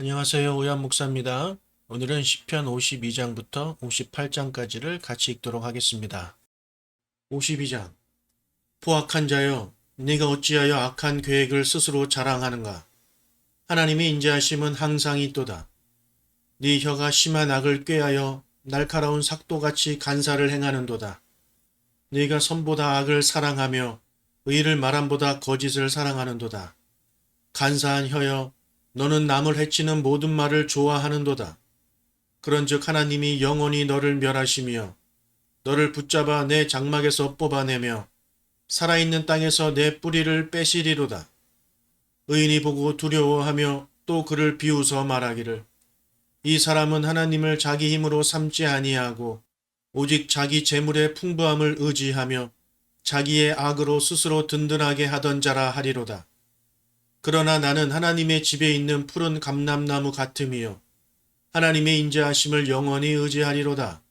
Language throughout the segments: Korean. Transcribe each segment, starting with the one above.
안녕하세요. 오현 목사입니다. 오늘은 시편 52장부터 58장까지를 같이 읽도록 하겠습니다. 52장 포악한 자여 네가 어찌하여 악한 계획을 스스로 자랑하는가 하나님의 인자하심은 항상 있도다. 네 혀가 심한 악을 꾀하여 날카로운 삭도같이 간사를 행하는도다. 네가 선보다 악을 사랑하며 의를 말함보다 거짓을 사랑하는도다. 간사한 혀여 너는 남을 해치는 모든 말을 좋아하는도다. 그런즉 하나님이 영원히 너를 멸하시며 너를 붙잡아 내 장막에서 뽑아내며 살아있는 땅에서 내 뿌리를 빼시리로다. 의인이 보고 두려워하며 또 그를 비웃어 말하기를 이 사람은 하나님을 자기 힘으로 삼지 아니하고 오직 자기 재물의 풍부함을 의지하며 자기의 악으로 스스로 든든하게 하던 자라 하리로다. 그러나 나는 하나님의 집에 있는 푸른 감람나무 같음이요. 하나님의 인자하심을 영원히 의지하리로다.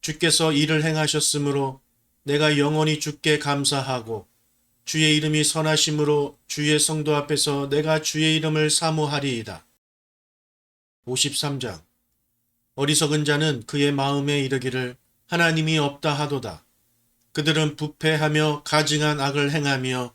주께서 이를 행하셨으므로 내가 영원히 주께 감사하고 주의 이름이 선하심으로 주의 성도 앞에서 내가 주의 이름을 사모하리이다. 53장 어리석은 자는 그의 마음에 이르기를 하나님이 없다 하도다. 그들은 부패하며 가증한 악을 행하며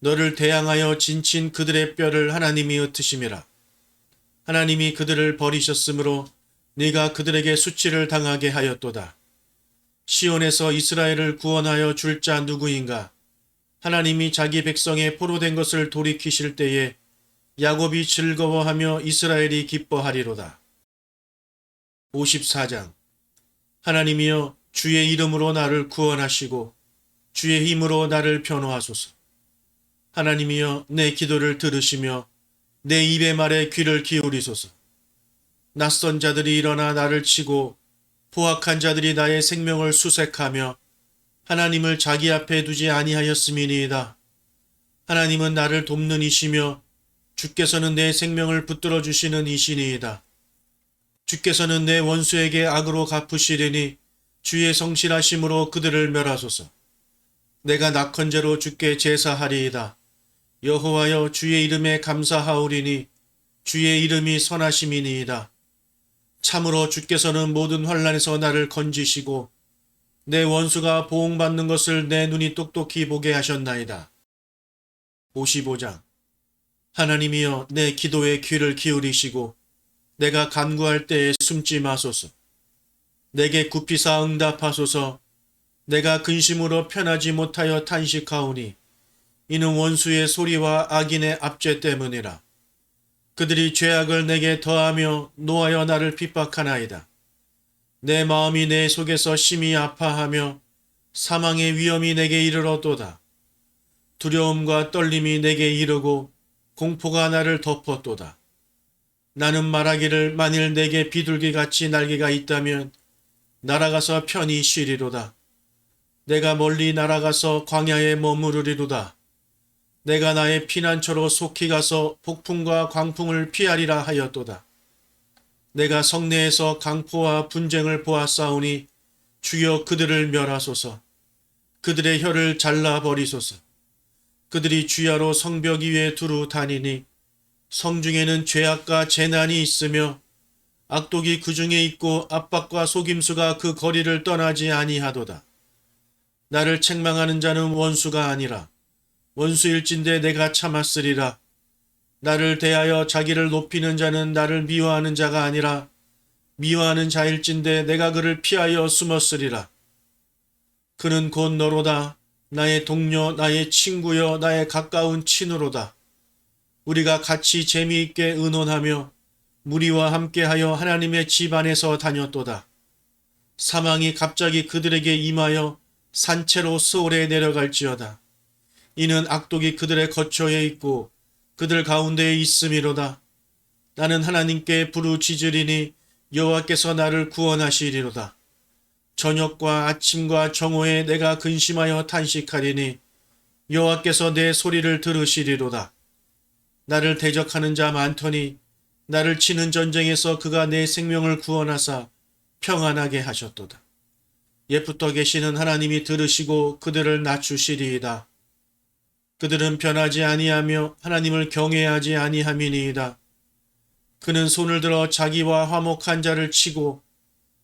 너를 대항하여 진친 그들의 뼈를 하나님이 흩으심이라. 하나님이 그들을 버리셨으므로 네가 그들에게 수치를 당하게 하였도다. 시온에서 이스라엘을 구원하여 줄 자 누구인가? 하나님이 자기 백성의 포로된 것을 돌이키실 때에 야곱이 즐거워하며 이스라엘이 기뻐하리로다. 54장 하나님이여 주의 이름으로 나를 구원하시고 주의 힘으로 나를 변호하소서. 하나님이여 내 기도를 들으시며 내 입의 말에 귀를 기울이소서. 낯선 자들이 일어나 나를 치고 포악한 자들이 나의 생명을 수색하며 하나님을 자기 앞에 두지 아니하였음이니이다. 하나님은 나를 돕는 이시며 주께서는 내 생명을 붙들어 주시는 이시니이다. 주께서는 내 원수에게 악으로 갚으시리니 주의 성실하심으로 그들을 멸하소서. 내가 낙헌제로 주께 제사하리이다. 여호와여 주의 이름에 감사하오리니 주의 이름이 선하심이니이다. 참으로 주께서는 모든 환란에서 나를 건지시고 내 원수가 보응받는 것을 내 눈이 똑똑히 보게 하셨나이다. 55장 하나님이여 내 기도에 귀를 기울이시고 내가 간구할 때에 숨지 마소서. 내게 굽히사 응답하소서. 내가 근심으로 편하지 못하여 탄식하오니 이는 원수의 소리와 악인의 압제 때문이라. 그들이 죄악을 내게 더하며 노하여 나를 핍박하나이다. 내 마음이 내 속에서 심히 아파하며 사망의 위험이 내게 이르렀도다. 두려움과 떨림이 내게 이르고 공포가 나를 덮었도다. 나는 말하기를 만일 내게 비둘기같이 날개가 있다면 날아가서 편히 쉬리로다. 내가 멀리 날아가서 광야에 머무르리로다. 내가 나의 피난처로 속히 가서 폭풍과 광풍을 피하리라 하였도다. 내가 성내에서 강포와 분쟁을 보았사오니 주여 그들을 멸하소서. 그들의 혀를 잘라 버리소서. 그들이 주야로 성벽 위에 두루 다니니 성 중에는 죄악과 재난이 있으며 악독이 그 중에 있고 압박과 속임수가 그 거리를 떠나지 아니하도다. 나를 책망하는 자는 원수가 아니라 원수일진데 내가 참았으리라. 나를 대하여 자기를 높이는 자는 나를 미워하는 자가 아니라 미워하는 자일진데 내가 그를 피하여 숨었으리라. 그는 곧 너로다. 나의 동료, 나의 친구여, 나의 가까운 친으로다. 우리가 같이 재미있게 의논하며 무리와 함께하여 하나님의 집 안에서 다녔도다. 사망이 갑자기 그들에게 임하여 산채로 소홀에 내려갈지어다. 이는 악독이 그들의 거처에 있고 그들 가운데에 있음이로다. 나는 하나님께 부르짖으리니 여호와께서 나를 구원하시리로다. 저녁과 아침과 정오에 내가 근심하여 탄식하리니 여호와께서 내 소리를 들으시리로다. 나를 대적하는 자 많더니 나를 치는 전쟁에서 그가 내 생명을 구원하사 평안하게 하셨도다. 옛부터 계시는 하나님이 들으시고 그들을 낮추시리이다. 그들은 변하지 아니하며 하나님을 경외하지 아니함이니이다. 그는 손을 들어 자기와 화목한 자를 치고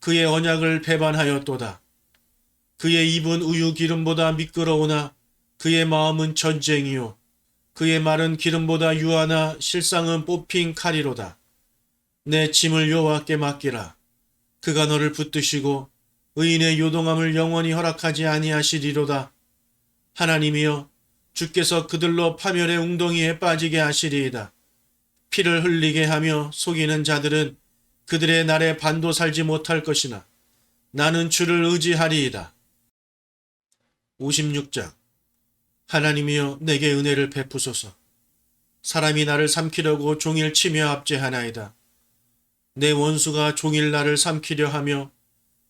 그의 언약을 배반하였도다. 그의 입은 우유 기름보다 미끄러우나 그의 마음은 전쟁이요. 그의 말은 기름보다 유하나 실상은 뽑힌 칼이로다. 내 짐을 여호와께 맡기라. 그가 너를 붙드시고 의인의 요동함을 영원히 허락하지 아니하시리로다. 하나님이여 주께서 그들로 파멸의 웅덩이에 빠지게 하시리이다. 피를 흘리게 하며 속이는 자들은 그들의 날에 반도 살지 못할 것이나 나는 주를 의지하리이다. 56장 하나님이여 내게 은혜를 베푸소서. 사람이 나를 삼키려고 종일 치며 압제하나이다. 내 원수가 종일 나를 삼키려 하며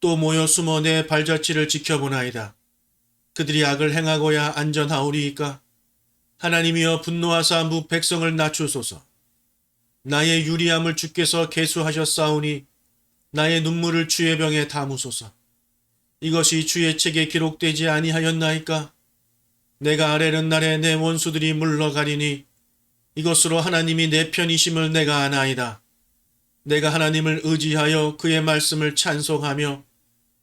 또 모여 숨어 내 발자취를 지켜보나이다. 그들이 악을 행하고야 안전하오리이까? 하나님이여 분노하사 무 백성을 낮추소서. 나의 유리함을 주께서 개수하셨사오니 나의 눈물을 주의 병에 담으소서. 이것이 주의 책에 기록되지 아니하였나이까? 내가 아래는 날에 내 원수들이 물러가리니 이것으로 하나님이 내 편이심을 내가 아나이다. 내가 하나님을 의지하여 그의 말씀을 찬송하며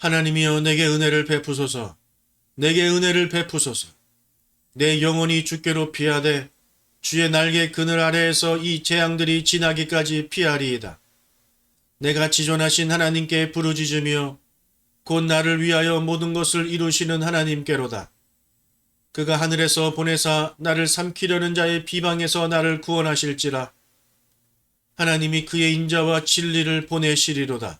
하나님이여 내게 은혜를 베푸소서 내게 은혜를 베푸소서 내 영혼이 주께로 피하되 주의 날개 그늘 아래에서 이 재앙들이 지나기까지 피하리이다. 내가 지존하신 하나님께 부르짖으며 곧 나를 위하여 모든 것을 이루시는 하나님께로다. 그가 하늘에서 보내사 나를 삼키려는 자의 비방에서 나를 구원하실지라. 하나님이 그의 인자와 진리를 보내시리로다.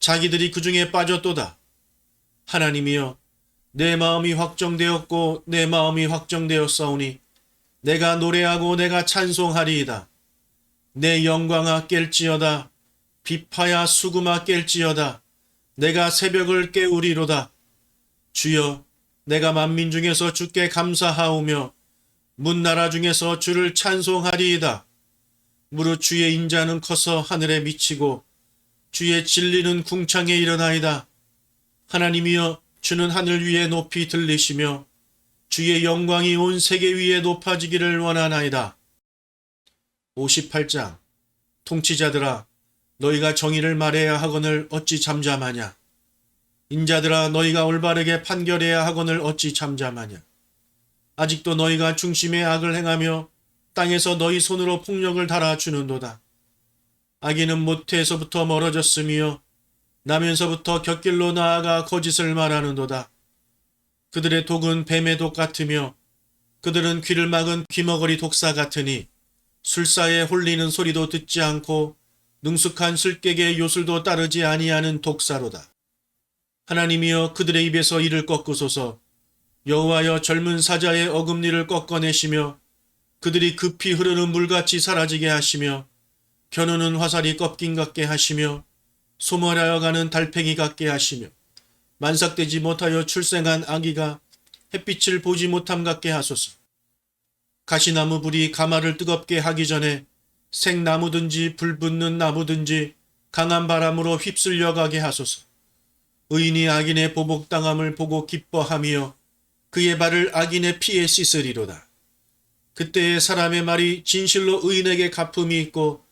자기들이 그 중에 빠졌도다. 하나님이여 내 마음이 확정되었고 내 마음이 확정되었사오니 내가 노래하고 내가 찬송하리이다. 내 영광아 깰지어다. 비파야 수금아 깰지어다. 내가 새벽을 깨우리로다. 주여 내가 만민 중에서 주께 감사하오며 문나라 중에서 주를 찬송하리이다. 무릇 주의 인자는 커서 하늘에 미치고 주의 진리는 궁창에 일어나이다. 하나님이여 주는 하늘 위에 높이 들리시며 주의 영광이 온 세계 위에 높아지기를 원하나이다. 58장 통치자들아 너희가 정의를 말해야 하거늘 어찌 잠잠하냐 인자들아 너희가 올바르게 판결해야 하거늘 어찌 잠잠하냐 아직도 너희가 중심의 악을 행하며 땅에서 너희 손으로 폭력을 달아 주는도다. 악인은 모태에서부터 멀어졌으며 나면서부터 곁길로 나아가 거짓을 말하는도다. 그들의 독은 뱀의 독 같으며 그들은 귀를 막은 귀머거리 독사 같으니 술사에 홀리는 소리도 듣지 않고 능숙한 슬객의 요술도 따르지 아니하는 독사로다. 하나님이여 그들의 입에서 이를 꺾으소서 여호와여 젊은 사자의 어금니를 꺾어내시며 그들이 급히 흐르는 물같이 사라지게 하시며 겨누는 화살이 꺾인 같게 하시며 소멸하여 가는 달팽이 같게 하시며 만삭되지 못하여 출생한 아기가 햇빛을 보지 못함 같게 하소서. 가시나무 불이 가마를 뜨겁게 하기 전에 생나무든지 불 붙는 나무든지 강한 바람으로 휩쓸려 가게 하소서. 의인이 악인의 보복당함을 보고 기뻐하며 그의 발을 악인의 피에 씻으리로다. 그때의 사람의 말이 진실로 의인에게 갚음이 있고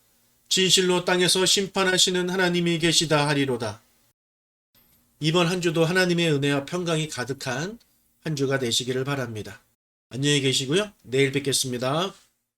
진실로 땅에서 심판하시는 하나님이 계시다 하리로다. 이번 한 주도 하나님의 은혜와 평강이 가득한 한 주가 되시기를 바랍니다. 안녕히 계시고요. 내일 뵙겠습니다.